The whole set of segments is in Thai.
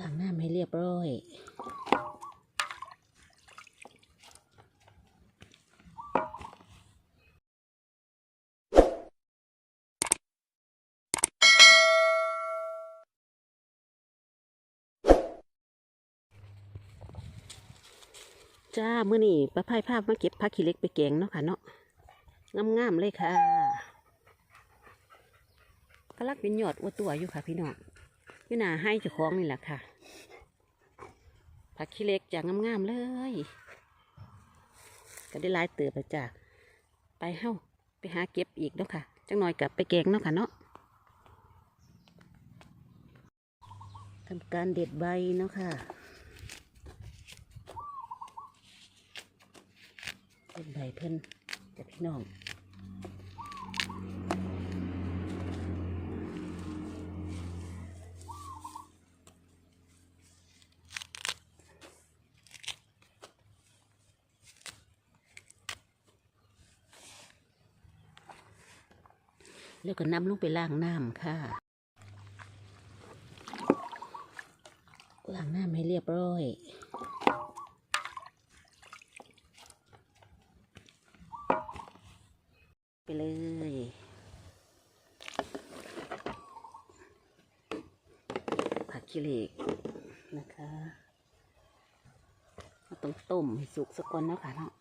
ล้างน้ำให้เรียบร้อยจ้าเมื้อนี้ป้าพายภาพมาเก็บผักขี้เล็กไปแกงเนาะค่ะเนาะงามๆเลยค่ะกำลักเป็นหยอดอ้วตัวอยู่ค่ะพี่น้อง อยู่หน้าให้เจ้าของนี่แหละค่ะผักขี้เล็กจะงามๆเลย ก็ได้ลายเติบแล้วจ้าไปเฮ้าไปหาเก็บอีกเนาะค่ะ จังหน่อยกลับไปแกงเนาะค่ะเนาะทำการเด็ดใบเนาะค่ะเป็นใบเพิ่นกับพี่น้อง แล้วก็นำลงไปล้างน้ำค่ะ ล้างน้ำให้เรียบร้อยไปเลยผักขี้เหล็กนะคะเราต้องต้มให้สุกสักก่อนเนาะค่ะเนาะ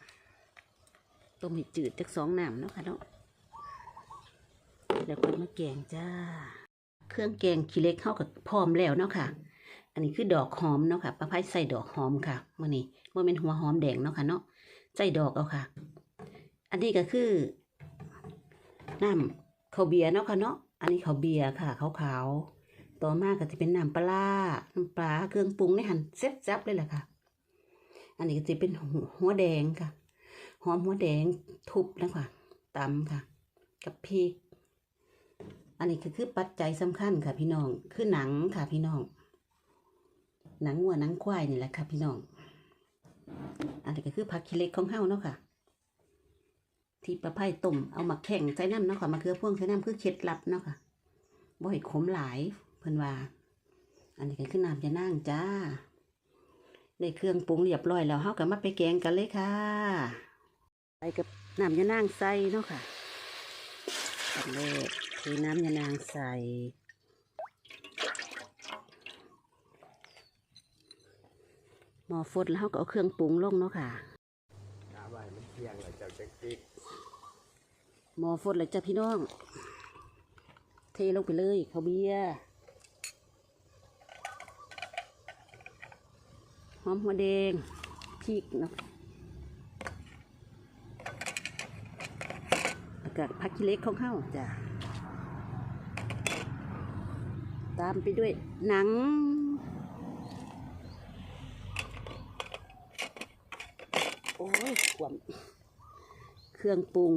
ต้มให้จืดจากสองน้ำเนาะค่ะเนาะ แล้วก็มาแกงจ้า เครื่องแกงขี้เล็กเข้ากับพร้อมแล้วเนาะค่ะ อันนี้คือดอกหอมเนาะค่ะป้าไพ่ใส่ดอกหอมค่ะมื่อนี้ว่าเป็นหัวหอมแดงเนาะค่ะเนาะใส่ดอกเอาค่ะ อันนี้ก็คือน้ำข้าวเบียร์เนาะค่ะเนาะอันนี้ข้าวเบียร์ค่ะขาวๆต่อมาก็จะเป็นน้ำปลาน้ำปลาเครื่องปรุงในหั่นเซ็ตจับเลยแหละค่ะ อันนี้ก็จะเป็นหัวแดงค่ะหอมหัวแดงทุบนะคะตำค่ะ กับพริก อันนี้ก็คือปัจจัยสำคัญค่ะพี่น้อง คือหนังค่ะพี่น้อง หนังวัวหนังควายนี่แหละค่ะพี่น้อง อันนี้ก็คือผักขี้เล็กของเฮาเนาะค่ะ ที่ประไพ่ต้มเอามาแข่งใส่น้ำเนาะค่ะมาเคือพ่วงใส่น้ำคือเคล็ดลับเนาะค่ะบ่ให้ขมหลายเพิ่นว่า อันนี้ก็คือน้ำจะนั่งจ้าได้เครื่องปรุงเรียบร้อยแล้วเฮาก็มาไปแกงกันเลยค่ะไปกับน้ำยะนางใส่เนาะค่ะอันแรก คือน้ำยะนางใส่ หม้อฟดแล้วเฮาก็เอาเครื่องปรุงลงเนาะค่ะกาใบมันเที่ยงเลยเจ้าจังติกหมอฟดเลยจ้ะพี่น้อง เทลงไปเลยข้าวเบียร์หอมหัวแดงพริกเนาะแล้วก็ผักขี้เล็กของเข้าจ้ะ ตามไปด้วยหนัง โอ้ยขวมเครื่องปรุง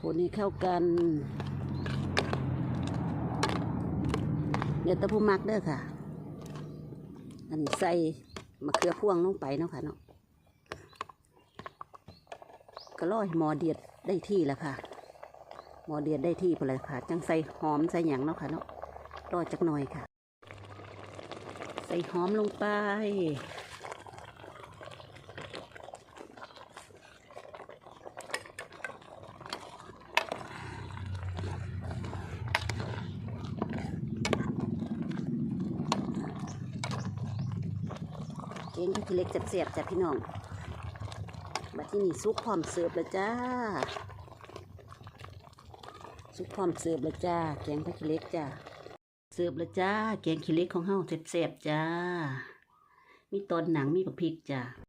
คนให้เข้ากันเดี๋ยวตะพูมักเด้อค่ะ อันนี้ใส่มะเขือพวงลงไปเนาะค่ะเนาะ ก็ร้อยหมอเดียดได้ที่แล้วค่ะ หมอเดียดได้ที่ไปเลยค่ะ จังใส่หอมใส่หยังเนาะค่ะเนาะรอจักหน่อยค่ะ ใส่หอมลงไป เก่งก็คือเล็กจับเสียบๆจ้ะพี่น้อง มาที่นี่ซุกพร้อมเสิร์ฟแล้วจ้า ซุกพร้อมเสิร์ฟแล้วจ้า แกงผักขี้เล็กจ้า เสิร์ฟแล้วจ้า แกงขี้เล็กของเฮาเสียบๆจ้า มีตอนหนังมีผักพริกจ้า